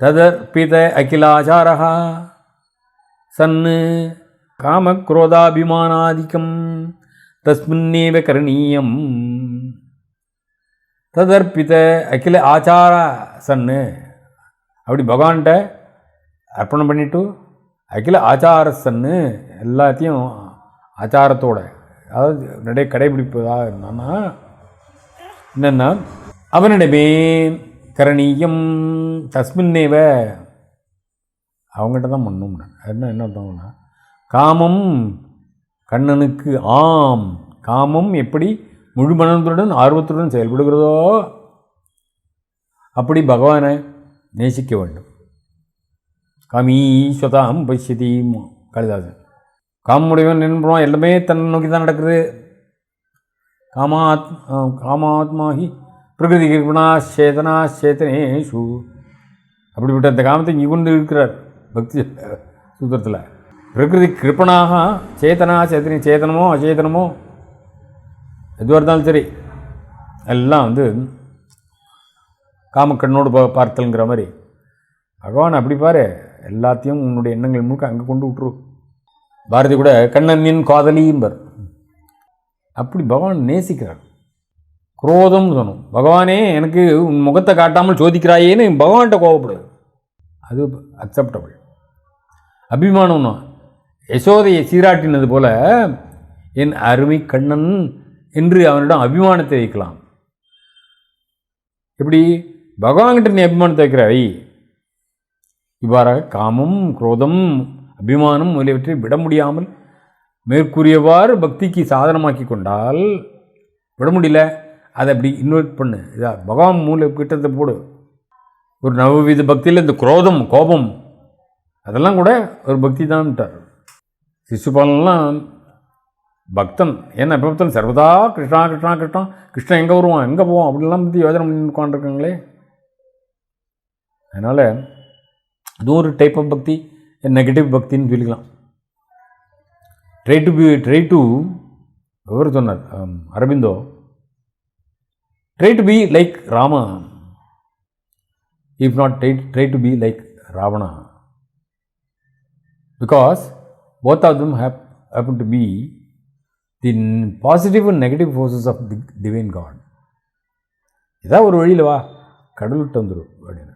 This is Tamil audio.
ததர்பித அகிலாச்சாரः சன் காமக்ரோதாபிமானாதிக்கம். தஸ்மின்னேவ கரணீயம். ததர்பித அகில ஆச்சார சன்னு. அப்படி பகவான்கிட்ட அர்ப்பணம் பண்ணிட்டு அகில ஆச்சார சன்னு எல்லாத்தையும் ஆச்சாரத்தோட அதாவது நடை கடைபிடிப்பதாக என்னன்னா என்னென்னா அவனிடமே கரணீயம் தஸ்மின்னேவ. அவங்ககிட்ட தான் பண்ணணும் என்ன என்ன அர்த்தம்னா காமம் கண்ணனுக்கு ஆம். காமம் எப்படி முழு மனத்துடன் ஆர்வத்துடன் செயல்படுகிறதோ அப்படி பகவானை நேசிக்க வேண்டும். காமீஸ்வதாம் பசியதீம் காளிதாசன். காமுடையவன் நின்றுவான் எல்லாமே தன்னை நோக்கி தான் நடக்குது. காமாத் காமாத்மாஹி பிரகிருதி கிருபணா சேதனா சேத்தனேஷு அப்படிப்பட்ட அந்த காமத்தை இங்கே கொண்டு இருக்கிறார் பக்தி சூத்திரத்தில். பிரகிருதி கிருப்பணாக சேத்தனா சேத்தனி சேதனமோ அச்சேதனமோ எதுவாக இருந்தாலும் சரி எல்லாம் வந்து காமக்கண்ணோடு பா பார்த்தல்ங்கிற மாதிரி. பகவான் அப்படி பாரு எல்லாத்தையும் உன்னுடைய எண்ணங்கள் முழுக்க அங்கே கொண்டு விட்டுரு. பாரதி கூட கண்ணனின் காதலியும்பர். அப்படி பகவான் நேசிக்கிறார். குரோதம்னு சொன்னோம் பகவானே எனக்கு உன் முகத்தை காட்டாமல் சோதிக்கிறாயேன்னு பகவான்கிட்ட கோவப்படுது அது அக்செப்டபிள் அபிமானம்னா யசோதையை சீராட்டினது போல என் அருமை கண்ணன் என்று அவனிடம் அபிமானத்தை வைக்கலாம். எப்படி? பகவான்கிட்ட நீ அபிமானத்தை வைக்கிறாய். இவ்வாறாக காமம் குரோதம் அபிமானம் முதலியவற்றை விட முடியாமல் மேற்கூறியவாறு பக்திக்கு சாதனமாக்கி கொண்டால் விட முடியல. அதை அப்படி இன்வைட் பண்ணு. இதா பகவான் மூல கிட்டத்தை போடு. ஒரு நவவித பக்தியில் இந்த குரோதம் கோபம் அதெல்லாம் கூட ஒரு பக்தி தான்ட்டார். சிசுபாலன்லாம் பக்தன். ஏன்னா எப்போ பார்த்தாலும் சர்வதா கிருஷ்ணா கிருஷ்ணா கிருஷ்ணா கிருஷ்ணன் எங்கே வருவான்? எங்கே போவோம் அப்படிலாம் பற்றி யோஜனை பண்ணி உட்காந்துருக்காங்களே அதனால் அதுவும் ஒரு டைப் ஆஃப் பக்தி நெகட்டிவ் பக்தின்னு சொல்லிக்கலாம். Try to be try to ever சொன்னார் Aurobindo try to be like Rama if not try try to be like Ravana because both of them have happen to be the positive and negative forces of the divine God இதான் ஒரு வழியில் வா கடவுள்கிட்ட வந்துடும் அப்படின்னு